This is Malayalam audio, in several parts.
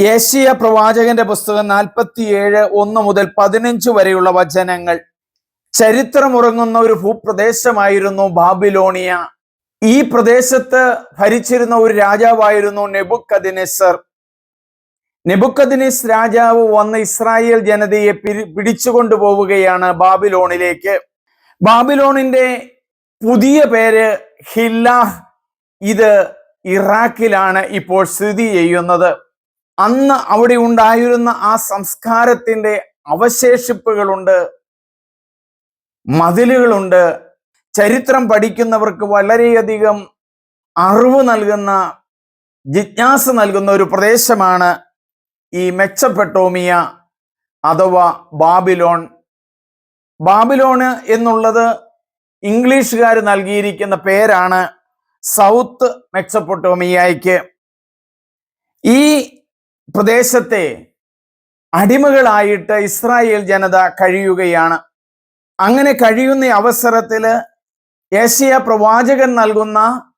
ഏഷ്യ പ്രവാചകന്റെ പുസ്തകം നാൽപ്പത്തിയേഴ് ഒന്ന് മുതൽ പതിനഞ്ച് വരെയുള്ള വചനങ്ങൾ. ചരിത്രമുറങ്ങുന്ന ഒരു ഭൂപ്രദേശമായിരുന്നു ബാബിലോണിയ. ഈ പ്രദേശത്ത് ഭരിച്ചിരുന്ന ഒരു രാജാവായിരുന്നു നെബുക്കദിനെസർ നെബുക്കദിനിസ് രാജാവ് വന്ന് ഇസ്രായേൽ ജനതയെ പിടിച്ചുകൊണ്ടു പോവുകയാണ് ബാബിലോണിലേക്ക്. ബാബിലോണിന്റെ പുതിയ പേര് ഹില്ലാഹ്. ഇത് ഇറാഖിലാണ് ഇപ്പോൾ സ്ഥിതി ചെയ്യുന്നത്. അന്ന് അവിടെ ഉണ്ടായിരുന്ന ആ സംസ്കാരത്തിന്റെ അവശേഷിപ്പുകളുണ്ട് മതിലുകളുണ്ട്. ചരിത്രം പഠിക്കുന്നവർക്ക് വളരെയധികം അറിവ് നൽകുന്ന ജിജ്ഞാസ നൽകുന്ന ഒരു പ്രദേശമാണ് ഈ മെച്ചപ്പെട്ടോമിയ അഥവാ ബാബിലോൺ. ബാബിലോണ് എന്നുള്ളത് ഇംഗ്ലീഷുകാർ നൽകിയിരിക്കുന്ന പേരാണ് സൗത്ത് മെച്ചപ്പൊട്ടോമിയയ്ക്ക്. ഈ പ്രദേശത്തെ അടിമകളായിട്ട് ഇസ്രായേൽ ജനത കഴിയുകയാണ്. അങ്ങനെ കഴിയുന്ന അവസരത്തിൽ ഏഷ്യ പ്രവാചകൻ നൽകുന്ന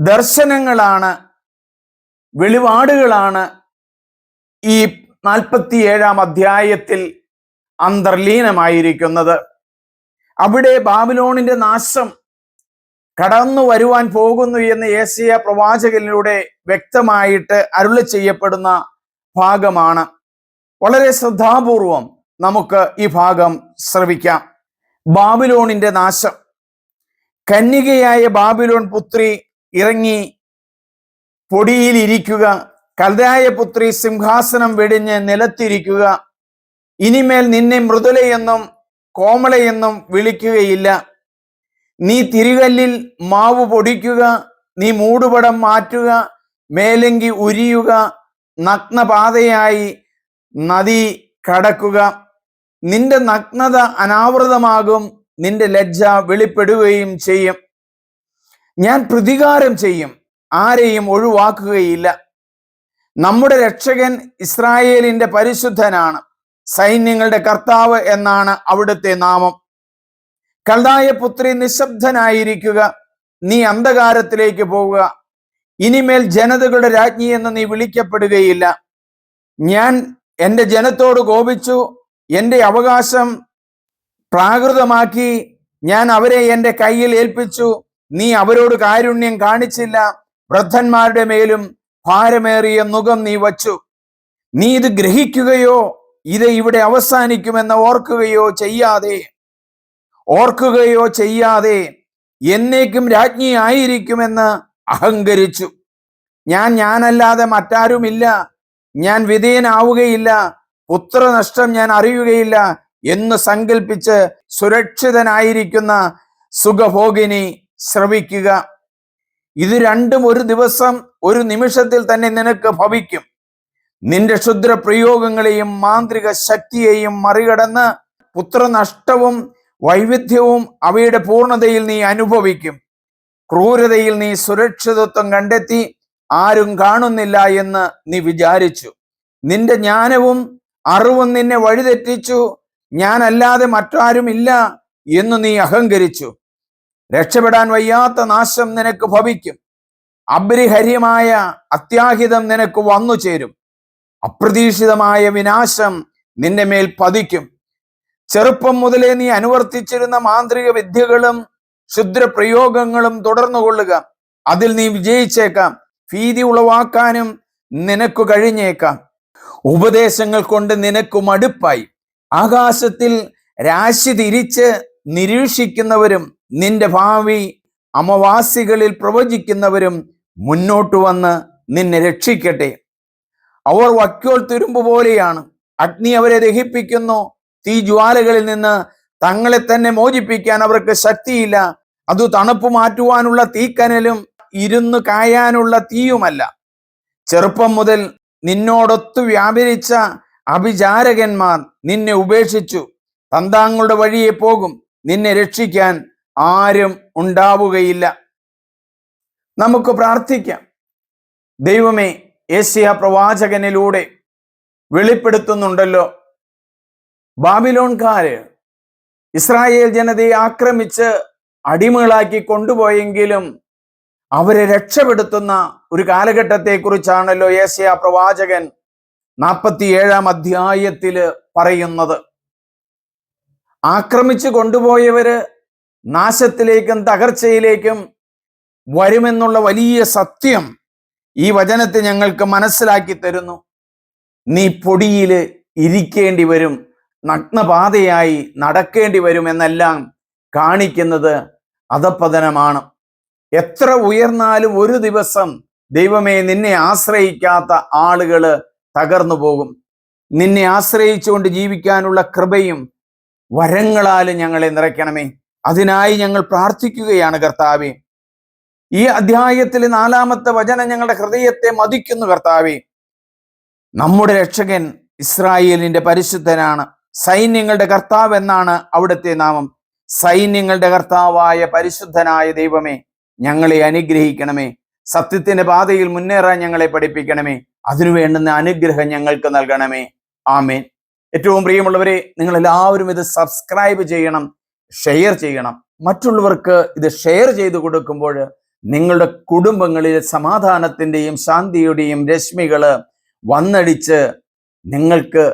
ദർശനങ്ങളാണ് വെളിപാടുകളാണ് ഈ നാൽപ്പത്തിയേഴാം അധ്യായത്തിൽ അന്തർലീനമായിരിക്കുന്നത്. അവിടെ ബാബിലോണിന്റെ നാശം കടന്നു വരുവാൻ പോകുന്നു എന്ന് ഏസിയ പ്രവാചകനിലൂടെ വ്യക്തമായിട്ട് അരുളി ചെയ്യപ്പെടുന്ന ഭാഗമാണ്. വളരെ ശ്രദ്ധാപൂർവം നമുക്ക് ഈ ഭാഗം ശ്രവിക്കാം. ബാബിലോണിന്റെ നാശം. കന്യകയായ ബാബിലോൺ പുത്രി ഇറങ്ങി പൊടിയിലിരിക്കുക കൽതായ പുത്രി സിംഹാസനം വെടിഞ്ഞ് നിലത്തിരിക്കുക ഇനിമേൽ നിന്നെ മൃദുലയെന്നും കോമളയെന്നും വിളിക്കുകയില്ല. നീ തിരികല്ലിൽ മാവ് പൊടിക്കുക നീ മൂടുപടം മാറ്റുക മേലങ്കി ഉരിയുക നഗ്നപാതയായി നദി കടക്കുക. നിന്റെ നഗ്നത അനാവൃതമാകും നിന്റെ ലജ്ജ വെളിപ്പെടുകയും ചെയ്യും. ഞാൻ പ്രതികാരം ചെയ്യും ആരെയും ഒഴിവാക്കുകയില്ല. നമ്മുടെ രക്ഷകൻ ഇസ്രായേലിന്റെ പരിശുദ്ധനാണ് സൈന്യങ്ങളുടെ കർത്താവ് എന്നാണ് അവിടുത്തെ നാമം. കൽതായ പുത്രി നിശബ്ദനായിരിക്കുക. നീ അന്ധകാരത്തിലേക്ക് പോവുക. ഇനിമേൽ ജനതകളുടെ രാജ്ഞി എന്ന് നീ വിളിക്കപ്പെടുകയില്ല. ഞാൻ എന്റെ ജനത്തോട് കോപിച്ചു. എന്റെ അവകാശം പ്രാകൃതമാക്കി ഞാൻ അവരെ എന്റെ കയ്യിൽ ഏൽപ്പിച്ചു. നീ അവരോട് കാരുണ്യം കാണിച്ചില്ല. വൃദ്ധന്മാരുടെ മേലും ഭാരമേറിയ മുഖം നീ വച്ചു. നീ ഇത് ഗ്രഹിക്കുകയോ ഇത് ഇവിടെ അവസാനിക്കുമെന്ന് ഓർക്കുകയോ ചെയ്യാതെ ഓർക്കുകയോ ചെയ്യാതെ എന്നേക്കും രാജ്ഞിയായിരിക്കുമെന്ന് അഹങ്കരിച്ചു. ഞാൻ ഞാനല്ലാതെ മറ്റാരുമില്ല. ഞാൻ വിധേയനാവുകയില്ല. പുത്രനഷ്ടം ഞാൻ അറിയുകയില്ല എന്ന് സങ്കല്പിച്ച് സുരക്ഷിതനായിരിക്കുന്ന സുഖഭോഗിനി ശ്രവിക്കുക. ഇത് രണ്ടും ഒരു ദിവസം ഒരു നിമിഷത്തിൽ തന്നെ നിനക്ക് ഭവിക്കും. നിന്റെ ക്ഷുദ്ര പ്രയോഗങ്ങളെയും മാന്ത്രിക ശക്തിയെയും മറികടന്ന് പുത്രനഷ്ടവും വൈവിധ്യവും അവയുടെ പൂർണതയിൽ നീ അനുഭവിക്കും. ക്രൂരതയിൽ നീ സുരക്ഷിതത്വം കണ്ടെത്തി ആരും കാണുന്നില്ല എന്ന് നീ വിചാരിച്ചു. നിന്റെ ജ്ഞാനവും അറിവും നിന്നെ വഴിതെറ്റിച്ചു. ഞാനല്ലാതെ മറ്റാരുമില്ല എന്ന് നീ അഹങ്കരിച്ചു. രക്ഷപ്പെടാൻ വയ്യാത്ത നാശം നിനക്ക് ഭവിക്കും. അപരിഹര്യമായ അത്യാഹിതം നിനക്ക് വന്നു ചേരും അപ്രതീക്ഷിതമായ വിനാശം നിന്റെ മേൽ പതിക്കും. ചെറുപ്പം മുതലേ നീ അനുവർത്തിച്ചിരുന്ന മാന്ത്രിക വിദ്യകളും ക്ഷുദ്ര പ്രയോഗങ്ങളും തുടർന്നു കൊള്ളുക. അതിൽ നീ വിജയിച്ചേക്കാം. ഭീതി ഉളവാക്കാനും നിനക്ക് കഴിഞ്ഞേക്കാം. ഉപദേശങ്ങൾ കൊണ്ട് നിനക്ക് മടുപ്പായി. ആകാശത്തിൽ രാശി തിരിച്ച് നിരീക്ഷിക്കുന്നവരും നിന്റെ ഭാവി അമവാസികളിൽ പ്രവചിക്കുന്നവരും മുന്നോട്ട് വന്ന് നിന്നെ രക്ഷിക്കട്ടെ. അവർ വക്കോൾ തുരുമ്പ് പോലെയാണ്. അഗ്നി അവരെ ദഹിപ്പിക്കുന്നു. തീ ജ്വാലകളിൽ നിന്ന് തങ്ങളെ തന്നെ മോചിപ്പിക്കാൻ അവർക്ക് ശക്തിയില്ല. അത് തണുപ്പ് മാറ്റുവാനുള്ള തീക്കനലും ഇരുന്ന് കായാനുള്ള തീയുമല്ല. ചെറുപ്പം മുതൽ നിന്നോടൊത്തു വ്യാപരിച്ച അഭിചാരകന്മാർ നിന്നെ ഉപേക്ഷിച്ചു. തന്താങ്ങളുടെ വഴിയെ പോകും. നിന്നെ രക്ഷിക്കാൻ ആരും ഉണ്ടാവുകയില്ല. നമുക്ക് പ്രാർത്ഥിക്കാം. ദൈവമേ ഏഷ്യ പ്രവാചകനിലൂടെ വെളിപ്പെടുത്തുന്നുണ്ടല്ലോ. ബാബിലോൺകാര് ഇസ്രായേൽ ജനതയെ ആക്രമിച്ച് അടിമകളാക്കി കൊണ്ടുപോയെങ്കിലും അവരെ രക്ഷപ്പെടുത്തുന്ന ഒരു കാലഘട്ടത്തെ കുറിച്ചാണല്ലോ ഏഷ്യ പ്രവാചകൻ നാൽപ്പത്തിയേഴാം അധ്യായത്തിൽ പറയുന്നത്. ആക്രമിച്ചു കൊണ്ടുപോയവര് നാശത്തിലേക്കും തകർച്ചയിലേക്കും വരുമെന്നുള്ള വലിയ സത്യം ഈ വചനത്തെ ഞങ്ങൾക്ക് മനസ്സിലാക്കി തരുന്നു. നീ പൊടിയിൽ ഇരിക്കേണ്ടി വരും. നഗ്നപാതയായി നടക്കേണ്ടി വരുമെന്നെല്ലാം കാണിക്കുന്നത് അധപ്പതനമാണ് എത്ര ഉയർന്നാലും ഒരു ദിവസം ദൈവമേ നിന്നെ ആശ്രയിക്കാത്ത ആളുകൾ തകർന്നു പോകും. നിന്നെ ആശ്രയിച്ചുകൊണ്ട് ജീവിക്കാനുള്ള കൃപയും വരങ്ങളാലും ഞങ്ങളെ നിറയ്ക്കണമേ. അതിനായി ഞങ്ങൾ പ്രാർത്ഥിക്കുകയാണ് കർത്താവെ. ഈ അധ്യായത്തിലെ നാലാമത്തെ വചനം ഞങ്ങളുടെ ഹൃദയത്തെ മതിക്കുന്നു കർത്താവെ. നമ്മുടെ രക്ഷകൻ ഇസ്രായേലിന്റെ പരിശുദ്ധനാണ്. സൈന്യങ്ങളുടെ കർത്താവ് എന്നാണ് അവിടുത്തെ നാമം. സൈന്യങ്ങളുടെ കർത്താവായ പരിശുദ്ധനായ ദൈവമേ ഞങ്ങളെ അനുഗ്രഹിക്കണമേ. സത്യത്തിന്റെ പാതയിൽ മുന്നേറാൻ ഞങ്ങളെ പഠിപ്പിക്കണമേ. അതിനു വേണ്ടുന്ന അനുഗ്രഹം ഞങ്ങൾക്ക് നൽകണമേ. ആമേൻ. ഏറ്റവും പ്രിയമുള്ളവരെ നിങ്ങൾ എല്ലാവരും ഇത് സബ്സ്ക്രൈബ് ചെയ്യണം ഷെയർ ചെയ്യണം. മറ്റുള്ളവർക്ക് ഇത് ഷെയർ ചെയ്തു കൊടുക്കുമ്പോൾ നിങ്ങളുടെ കുടുംബങ്ങളിൽ സമാധാനത്തിന്റെയും ശാന്തിയുടെയും രശ്മികൾ വന്നടിച്ച് നിങ്ങൾക്ക്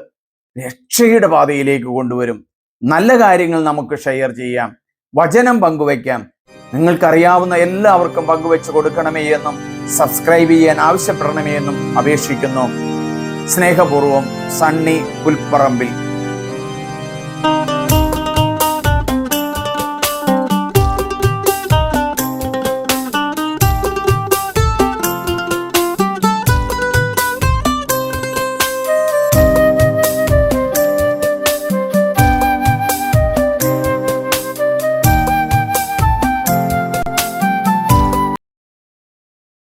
രക്ഷയുടെ പാതയിലേക്ക് കൊണ്ടുവരും. നല്ല കാര്യങ്ങൾ നമുക്ക് ഷെയർ ചെയ്യാം. വചനം പങ്കുവയ്ക്കാം. നിങ്ങൾക്കറിയാവുന്ന എല്ലാവർക്കും പങ്കുവെച്ച് കൊടുക്കണമേ എന്നും സബ്സ്ക്രൈബ് ചെയ്യാൻ ആവശ്യപ്പെടണമേ എന്നും അപേക്ഷിക്കുന്നു. സ്നേഹപൂർവം സണ്ണി പുൽപ്പറമ്പിൽ.